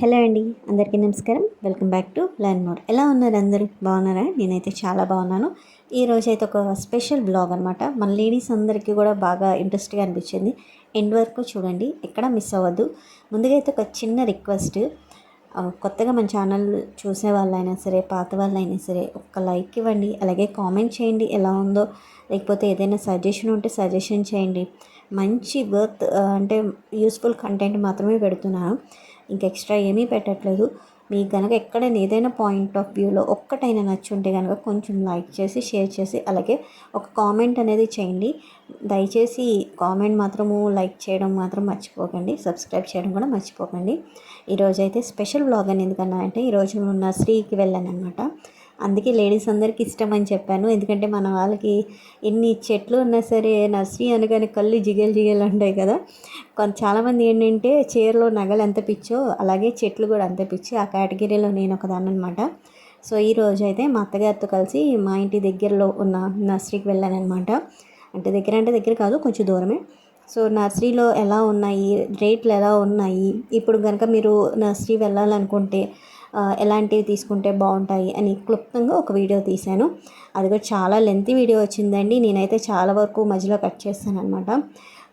Hello అండి అందరికీ నమస్కారం. Welcome back to learn more. ఎలా ఉన్నారు అందరూ? బాగున్నారా? నేనైతే చాలా బాగున్నాను. ఈ రోజు అయితే ఒక స్పెషల్ బ్లాగ్ అనమాట మన లేడీస్ అందరికీ కూడా బాగా ఇంట్రెస్ట్గా అనిపించింది. ఎండ్ వరకు చూడండి ఎక్కడ మిస్ అవ్వద్దు. ముందుగా అయితే ఒక చిన్న రిక్వెస్ట్. కొత్తగా మన ఛానల్ చూసే వాళ్ళైనా సరే పాత వాళ్ళైనా సరే ఒక్క లైక్ ఇవ్వండి అలాగే కామెంట్ చేయండి ఎలా ఉందో లేకపోతే ఏదైనా సజెషన్ ఉంటే సజెషన్ చేయండి. మంచి వర్త్ అంటే యూస్ఫుల్ కంటెంట్ మాత్రమే పెడుతున్నాను. ఇంకా ఎక్స్ట్రా ఏమీ పెట్టట్లేదు. మీకు కనుక ఎక్కడైనా ఏదైనా పాయింట్ ఆఫ్ వ్యూలో ఒక్కటైనా నచ్చుంటే కనుక కొంచెం లైక్ చేసి షేర్ చేసి అలాగే ఒక కామెంట్ అనేది చేయండి. దయచేసి కామెంట్ మాత్రము లైక్ చేయడం మాత్రం మర్చిపోకండి. సబ్స్క్రైబ్ చేయడం కూడా మర్చిపోకండి. ఈరోజైతే స్పెషల్ బ్లాగ్ అని ఎందుకన్నా అంటే ఈరోజు నర్సరీకి వెళ్ళాను అనమాట అందుకే లేడీస్ అందరికీ ఇష్టం అని చెప్పాను. ఎందుకంటే మన వాళ్ళకి ఎన్ని చెట్లు ఉన్నా సరే నర్సరీ అనగానే కళ్ళు జిగేలు జిగేలు ఉంటాయి కదా. కొంత చాలామంది ఏంటంటే చీరలో నగలు ఎంత పిచ్చో అలాగే చెట్లు కూడా అంత పిచ్చి ఆ కేటగిరీలో నేను ఒకదాన్ని అనమాట సో ఈ రోజు అయితే మా అత్తగారితో కలిసి మా ఇంటి దగ్గరలో ఉన్న నర్సరీకి వెళ్ళాను అనమాట అంటే దగ్గర అంటే దగ్గర కాదు కొంచెం దూరమే. సో నర్సరీలో ఎలా ఉన్నాయి రేట్లు ఎలా ఉన్నాయి ఇప్పుడు కనుక మీరు నర్సరీ వెళ్ళాలనుకుంటే ఎలాంటివి తీసుకుంటే బాగుంటాయి అని క్లుప్తంగా ఒక వీడియో తీశాను. అది కూడా చాలా లెంతీ వీడియో వచ్చిందండి. నేనైతే చాలా వరకు మధ్యలో కట్ చేస్తాను అనమాట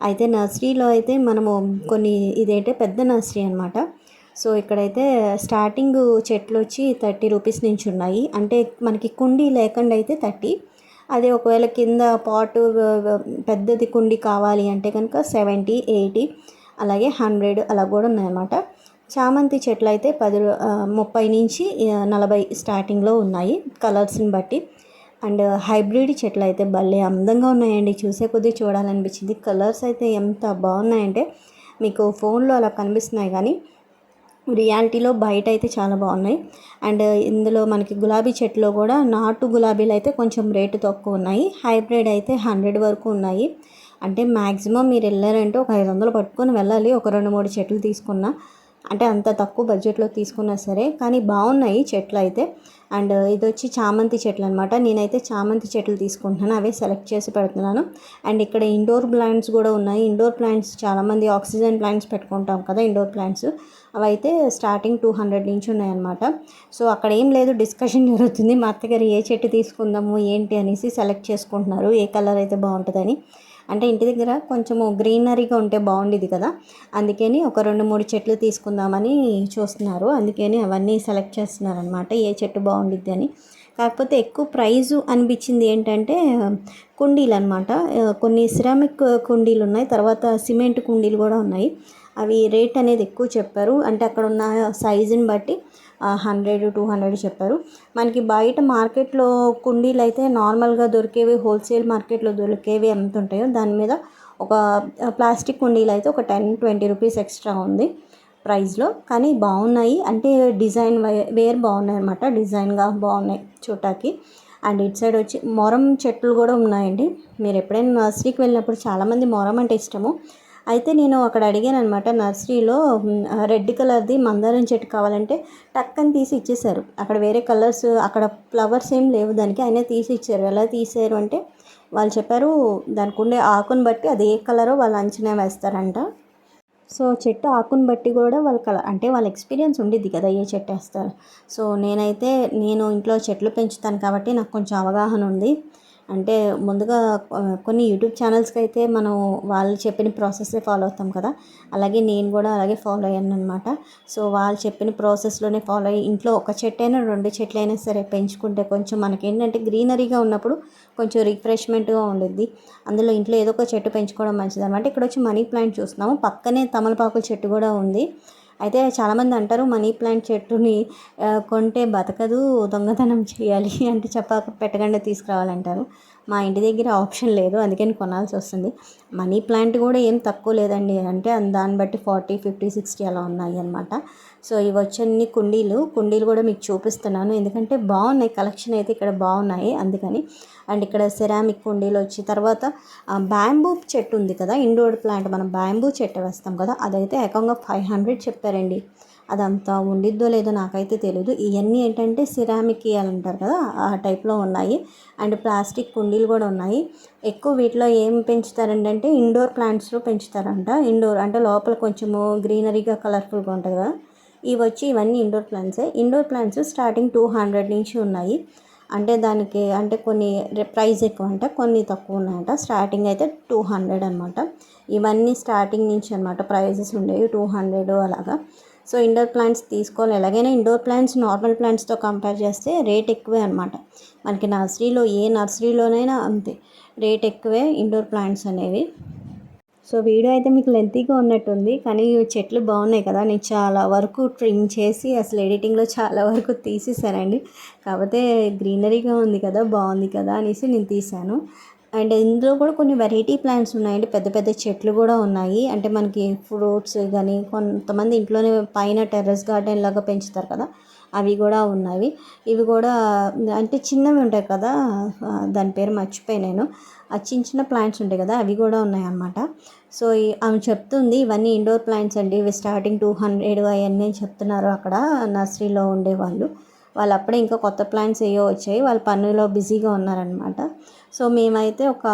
అయితే నర్సరీలో అయితే మనము కొన్ని ఇదైతే పెద్ద నర్సరీ అనమాట సో ఇక్కడైతే స్టార్టింగ్ చెట్లు వచ్చి థర్టీ రూపీస్ నుంచి ఉన్నాయి. అంటే మనకి కుండీ లేకుండా అయితే థర్టీ అదే ఒకవేళ కింద పాటు పెద్దది కుండి కావాలి అంటే కనుక సెవెంటీ ఎయిటీ అలాగే హండ్రెడ్ అలా కూడా ఉన్నాయన్నమాట. చామంతి చెట్లు అయితే పది ముప్పై నుంచి నలభై స్టార్టింగ్లో ఉన్నాయి కలర్స్ని బట్టి. అండ్ హైబ్రిడ్ చెట్లు అయితే భలే అందంగా ఉన్నాయండి. చూసే కొద్దీ చూడాలనిపించింది. కలర్స్ అయితే ఎంత బాగున్నాయంటే మీకు ఫోన్లో అలా కనిపిస్తున్నాయి కానీ రియాలిటీలో బయట అయితే చాలా బాగున్నాయి. అండ్ ఇందులో మనకి గులాబీ చెట్లు కూడా నాటు గులాబీలు అయితే కొంచెం రేటు తక్కువ ఉన్నాయి. హైబ్రిడ్ అయితే హండ్రెడ్ వరకు ఉన్నాయి. అంటే మ్యాక్సిమం మీరు వెళ్ళారంటే ఒక ఐదు వందలు పట్టుకొని వెళ్ళాలి. ఒక రెండు మూడు చెట్లు తీసుకున్నా. అంటే అంత తక్కువ బడ్జెట్లో తీసుకున్నా సరే కానీ బాగున్నాయి చెట్లు అయితే. అండ్ ఇది వచ్చి చామంతి చెట్లు అనమాట నేనైతే చామంతి చెట్లు తీసుకుంటున్నాను అవే సెలెక్ట్ చేసి పెడుతున్నాను. అండ్ ఇక్కడ ఇండోర్ ప్లాంట్స్ కూడా ఉన్నాయి. ఇండోర్ ప్లాంట్స్ చాలామంది ఆక్సిజన్ ప్లాంట్స్ పెట్టుకుంటాం కదా ఇండోర్ ప్లాంట్స్. అవి అయితే స్టార్టింగ్ టూ హండ్రెడ్ నుంచి ఉన్నాయన్నమాట సో అక్కడ ఏం లేదు డిస్కషన్ జరుగుతుంది. మా అత్తగారు ఏ చెట్టు తీసుకుందాము ఏంటి అనేసి సెలెక్ట్ చేసుకుంటున్నారు. ఏ కలర్ అయితే బాగుంటుందని. అంటే ఇంటి దగ్గర కొంచెము గ్రీనరీగా ఉంటే బాగుండేది కదా. అందుకని ఒక రెండు మూడు చెట్లు తీసుకుందామని చూస్తున్నారు. అందుకని అవన్నీ సెలెక్ట్ చేస్తున్నారనమాట ఏ చెట్టు బాగుండిద్ది అని. కాకపోతే ఎక్కువ ప్రైజు అనిపించింది ఏంటంటే కుండీలు అనమాట కొన్ని సిరామిక్ కుండీలు ఉన్నాయి తర్వాత సిమెంట్ కుండీలు కూడా ఉన్నాయి. అవి రేట్ అనేది ఎక్కువ చెప్పారు. అంటే అక్కడ ఉన్న సైజుని బట్టి హండ్రెడ్ టూ హండ్రెడ్ చెప్పారు. మనకి బయట మార్కెట్లో కుండీలు అయితే నార్మల్గా దొరికేవి హోల్సేల్ మార్కెట్లో దొరికేవి ఎంత ఉంటాయో దాని మీద ఒక ప్లాస్టిక్ కుండీలు అయితే ఒక టెన్ ట్వంటీ రూపీస్ ఎక్స్ట్రా ఉంది ప్రైస్లో. కానీ బాగున్నాయి. అంటే డిజైన్ వే- వేర్ బాగున్నాయి అనమాట డిజైన్గా బాగున్నాయి చూడటానికి అండ్ ఇటు సైడ్ వచ్చి మొరం చెట్లు కూడా ఉన్నాయండి. మీరు ఎప్పుడైనా నర్సరీకి వెళ్ళినప్పుడు చాలామంది మొరం అంటే ఇష్టము. అయితే నేను అక్కడ అడిగాను అనమాట నర్సరీలో రెడ్ కలర్ది మందారం చెట్టు కావాలంటే టక్కని తీసి ఇచ్చేసారు అక్కడ వేరే కలర్స్ అక్కడ ఫ్లవర్స్ ఏం లేవు దానికి అయినా తీసి ఇచ్చారు. ఎలా తీసారు అంటే వాళ్ళు చెప్పారు దానికి ఉండే ఆకుని బట్టి అది ఏ కలరో వాళ్ళు అంచనా వేస్తారంట. సో చెట్టు ఆకుని బట్టి కూడా వాళ్ళ కల అంటే వాళ్ళ ఎక్స్పీరియన్స్ ఉండిద్ది కదా ఏ చెట్టు వేస్తారు. సో నేనైతే నేను ఇంట్లో చెట్లు పెంచుతాను కాబట్టి నాకు కొంచెం అవగాహన ఉంది. అంటే ముందుగా కొన్ని యూట్యూబ్ ఛానల్స్కి అయితే మనం వాళ్ళు చెప్పిన ప్రాసెస్సే ఫాలో అవుతాం కదా. అలాగే నేను కూడా అలాగే ఫాలో అయ్యాను అనమాట సో వాళ్ళు చెప్పిన ప్రాసెస్లోనే ఫాలో అయ్యి ఇంట్లో ఒక చెట్టు అయినా రెండు చెట్లు అయినా సరే పెంచుకుంటే కొంచెం మనకి ఏంటంటే గ్రీనరీగా ఉన్నప్పుడు కొంచెం రిఫ్రెష్మెంట్గా ఉండిద్ది. అందులో ఇంట్లో ఏదో ఒక చెట్టు పెంచుకోవడం మంచిది అనమాట ఇక్కడ వచ్చి మనీ ప్లాంట్ చూస్తున్నాము. పక్కనే తమలపాకు చెట్టు కూడా ఉంది. అయితే చాలామంది అంటారు మనీ ప్లాంట్ చెట్టుని కొంటే బతకదు దొంగతనం చేయాలి అంటే చెప్పక పెట్టకుండా తీసుకురావాలంటారు. మా ఇంటి దగ్గర ఆప్షన్ లేదు అందుకని కొనాల్సి వస్తుంది. మనీ ప్లాంట్ కూడా ఏం తక్కువ లేదండి. అంటే దాన్ని బట్టి ఫార్టీ ఫిఫ్టీ సిక్స్టీ అలా ఉన్నాయి అనమాట సో ఇవి వచ్చన్ని కుండీలు. కుండీలు కూడా మీకు చూపిస్తున్నాను. ఎందుకంటే బాగున్నాయి. కలెక్షన్ అయితే ఇక్కడ బాగున్నాయి. అందుకని. అండ్ ఇక్కడ సెరామిక్ కుండీలు వచ్చి తర్వాత బ్యాంబూ చెట్టు ఉంది కదా ఇండోర్ ప్లాంట్. మనం బ్యాంబూ చెట్టు వేస్తాం కదా అదైతే ఏకంగా ఫైవ్ హండ్రెడ్ చెప్పారండి. అదంతా ఉండిద్దో లేదో నాకైతే తెలియదు ఇవన్నీ ఏంటంటే సిరామిక్ అంటారు కదా ఆ టైప్లో ఉన్నాయి. అండ్ ప్లాస్టిక్ కుండీలు కూడా ఉన్నాయి. ఎక్కువ వీటిలో ఏం పెంచుతారంటే ఇండోర్ ప్లాంట్స్లో పెంచుతారంట. ఇండోర్ అంటే లోపల కొంచెము గ్రీనరీగా కలర్ఫుల్గా ఉంటుంది కదా. ఇవి వచ్చి ఇవన్నీ indoor ప్లాంట్సే. Indoor plants starting two hundred నుంచి ఉన్నాయి. అంటే దానికి అంటే కొన్ని ప్రైస్ ఎక్కువ అంట కొన్ని తక్కువ ఉన్నాయంట. స్టార్టింగ్ అయితే టూ హండ్రెడ్ అనమాట ఇవన్నీ స్టార్టింగ్ నుంచి అనమాట ప్రైజెస్ ఉండేవి టూ హండ్రెడ్ అలాగా. సో ఇండోర్ ప్లాంట్స్ తీసుకోవాలి. ఎలాగైనా ఇండోర్ ప్లాంట్స్ నార్మల్ ప్లాంట్స్తో కంపేర్ చేస్తే రేట్ ఎక్కువే అనమాట మనకి నర్సరీలో ఏ నర్సరీలోనైనా అంతే. రేట్ ఎక్కువే ఇండోర్ ప్లాంట్స్ అనేవి. సో వీడియో అయితే మీకు లెంతీగా ఉన్నట్టుంది. కానీ చెట్లు బాగున్నాయి కదా. నేను చాలా వరకు ట్రిమ్ చేసి అసలు ఎడిటింగ్లో చాలా వరకు తీసేసానండి. కాకపోతే గ్రీనరీగా ఉంది కదా బాగుంది కదా అనేసి నేను తీశాను అండ్ ఇందులో కూడా కొన్ని వెరైటీ ప్లాంట్స్ ఉన్నాయండి. పెద్ద పెద్ద చెట్లు కూడా ఉన్నాయి. అంటే మనకి ఫ్రూట్స్ కానీ కొంతమంది ఇంట్లోనే పైన టెర్రస్ గార్డెన్ లాగా పెంచుతారు కదా అవి కూడా ఉన్నాయి. ఇవి కూడా అంటే చిన్నవి ఉంటాయి కదా దాని పేరు మర్చిపోయి నేను. ఆ చిన్న చిన్న ప్లాంట్స్ ఉంటాయి కదా అవి కూడా ఉన్నాయి అన్నమాట సో ఆమె చెప్తుంది ఇవన్నీ ఇండోర్ ప్లాంట్స్ అండి. ఇవి స్టార్టింగ్ టూ హండ్రెడ్ అవన్నీ చెప్తున్నారు అక్కడ నర్సరీలో ఉండేవాళ్ళు వాళ్ళు. అప్పుడే ఇంకా కొత్త ప్లాంట్స్ ఏవో వచ్చాయి. వాళ్ళ పనులో బిజీగా ఉన్నారనమాట సో మేమైతే ఒక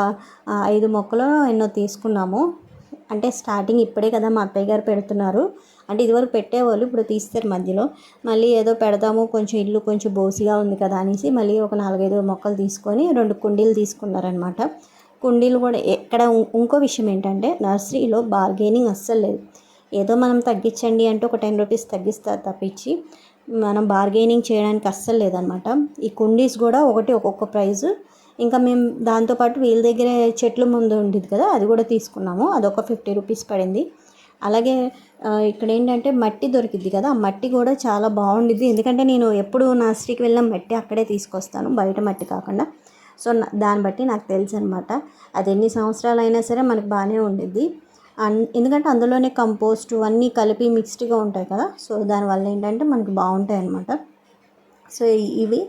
ఐదు మొక్కలు ఎన్నో తీసుకున్నాము. అంటే స్టార్టింగ్ ఇప్పుడే కదా మా అత్తయ్య గారు పెడుతున్నారు. అంటే ఇదివరకు పెట్టేవాళ్ళు ఇప్పుడు తీస్తారు మధ్యలో. మళ్ళీ ఏదో పెడదాము కొంచెం ఇల్లు కొంచెం బోసిగా ఉంది కదా అనేసి మళ్ళీ ఒక నాలుగైదు మొక్కలు తీసుకొని రెండు కుండీలు తీసుకున్నారనమాట కుండీలు కూడా ఎక్కడ ఇంకో విషయం ఏంటంటే నర్సరీలో బార్గెనింగ్ అస్సలు లేదు. ఏదో మనం తగ్గించండి అంటే ఒక టెన్ రూపీస్ తగ్గిస్తారు తప్పించి మనం బార్గెనింగ్ చేయడానికి అస్సలు లేదనమాట ఈ కుండీస్ కూడా ఒకటి ఒక్కొక్క ప్రైజు ఇంకా మేము దాంతోపాటు వీళ్ళ దగ్గర చెట్ల ముందు ఉండేది కదా అది కూడా తీసుకున్నాము. అదొక ఫిఫ్టీ రూపీస్ పడింది. అలాగే ఇక్కడ ఏంటంటే మట్టి దొరికిద్ది కదా ఆ మట్టి కూడా చాలా బాగుండిద్ది. ఎందుకంటే నేను ఎప్పుడు నర్సరీకి వెళ్ళిన మట్టి అక్కడే తీసుకొస్తాను బయట మట్టి కాకుండా. సో దాన్ని బట్టి నాకు తెలుసు అనమాట అది ఎన్ని సంవత్సరాలు అయినా సరే మనకు బాగానే ఉండిద్ది. ఎందుకంటే అందులోనే కంపోస్ట్ అన్నీ కలిపి మిక్స్డ్గా ఉంటాయి కదా సో దానివల్ల ఏంటంటే మనకు బాగుంటాయి అనమాట సో ఇవి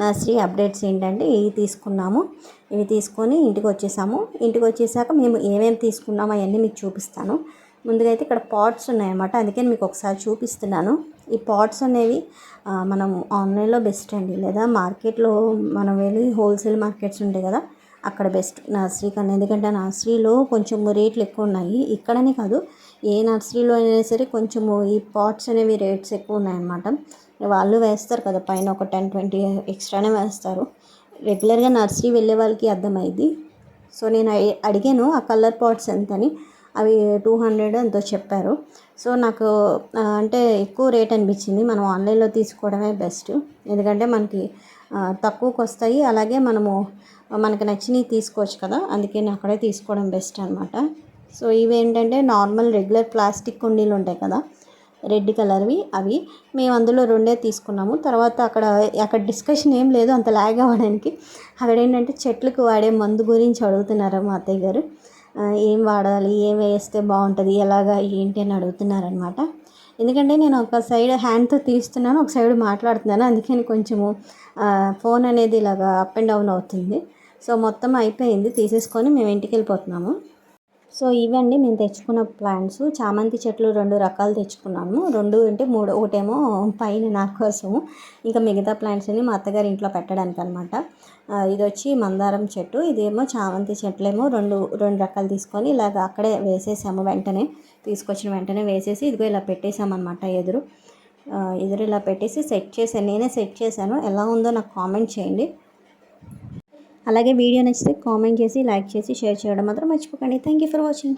నర్సరీ అప్డేట్స్ ఏంటంటే ఇవి తీసుకున్నాము. ఇవి తీసుకొని ఇంటికి వచ్చేసాము ఇంటికి వచ్చేసాక మేము ఏమేమి తీసుకున్నాము అవన్నీ మీకు చూపిస్తాను. ముందుగా అయితే ఇక్కడ పాట్స్ ఉన్నాయన్నమాట. అందుకని మీకు ఒకసారి చూపిస్తున్నాను. ఈ పాట్స్ అనేవి మనం ఆన్లైన్లో బెస్ట్ అండి. లేదా మార్కెట్లో మనం వెళ్ళి హోల్సేల్ మార్కెట్స్ ఉంటాయి కదా అక్కడ బెస్ట్ నర్సరీ కన్నా. ఎందుకంటే నర్సరీలో కొంచెం రేట్లు ఎక్కువ ఉన్నాయి. ఇక్కడనే కాదు ఏ నర్సరీలో అయినా సరే కొంచెము ఈ పాట్స్ అనేవి రేట్స్ ఎక్కువ ఉన్నాయన్నమాట. వాళ్ళు వేస్తారు కదా పైన ఒక టెన్ ట్వంటీ ఎక్స్ట్రానే వేస్తారు. రెగ్యులర్గా నర్సరీ వెళ్ళే వాళ్ళకి అర్థమైంది సో నేను అడిగాను ఆ కలర్ పాట్స్ ఎంతని? అవి టూ హండ్రెడ్ ఎంతో చెప్పారు. సో నాకు అంటే ఎక్కువ రేట్ అనిపించింది. మనం ఆన్లైన్లో తీసుకోవడమే బెస్ట్. ఎందుకంటే మనకి తక్కువకి వస్తాయి. అలాగే మనము మనకు నచ్చినవి తీసుకోవచ్చు కదా. అందుకే నేను అక్కడే తీసుకోవడం బెస్ట్ అనమాట సో ఇవి ఏంటంటే నార్మల్ రెగ్యులర్ ప్లాస్టిక్ కుండీలు ఉంటాయి కదా. రెడ్ కలర్వి. అవి మేము అందులో రెండే తీసుకున్నాము. తర్వాత అక్కడ అక్కడ డిస్కషన్ ఏం లేదు. అంత లాగ్ అవ్వడానికి. అక్కడ ఏంటంటే చెట్లకు వాడే మందు గురించి అడుగుతున్నారు మా అత్తయ్య గారు. ఏం వాడాలి ఏం వేస్తే బాగుంటుంది ఎలాగా ఏంటి అని అడుగుతున్నారనమాట ఎందుకంటే నేను ఒక సైడ్ హ్యాండ్తో తీస్తున్నాను ఒక సైడ్ మాట్లాడుతున్నాను. అందుకని కొంచెము ఫోన్ అనేది ఇలాగా అప్ అండ్ డౌన్ అవుతుంది. సో మొత్తం అయిపోయింది. తీసేసుకొని మేము ఇంటికి వెళ్ళిపోతున్నాము. సో ఇవండి మేము తెచ్చుకున్న ప్లాంట్స్. చామంతి చెట్లు రెండు రకాలు తెచ్చుకున్నాము. రెండు అంటే మూడు ఒకటేమో పైన నా కోసము ఇంకా మిగతా ప్లాంట్స్ అన్ని మా అత్తగారి ఇంట్లో పెట్టడానికి అనమాట ఇది వచ్చి మందారం చెట్టు. ఇదేమో చామంతి చెట్లేమో రెండు రెండు రకాలు తీసుకొని ఇలాగ అక్కడే వేసేసాము వెంటనే. తీసుకొచ్చిన వెంటనే వేసేసి ఇదిగో ఇలా పెట్టేసామన్నమాట ఎదురు. ఎదురు ఇలా పెట్టేసి సెట్ చేశాను నేనే సెట్ చేశాను. ఎలా ఉందో నాకు కామెంట్ చేయండి. అలాగే వీడియో నచ్చితే కామెంట్ చేసి లైక్ చేసి షేర్ చేయడం మాత్రం మర్చిపోకండి. Thank you for watching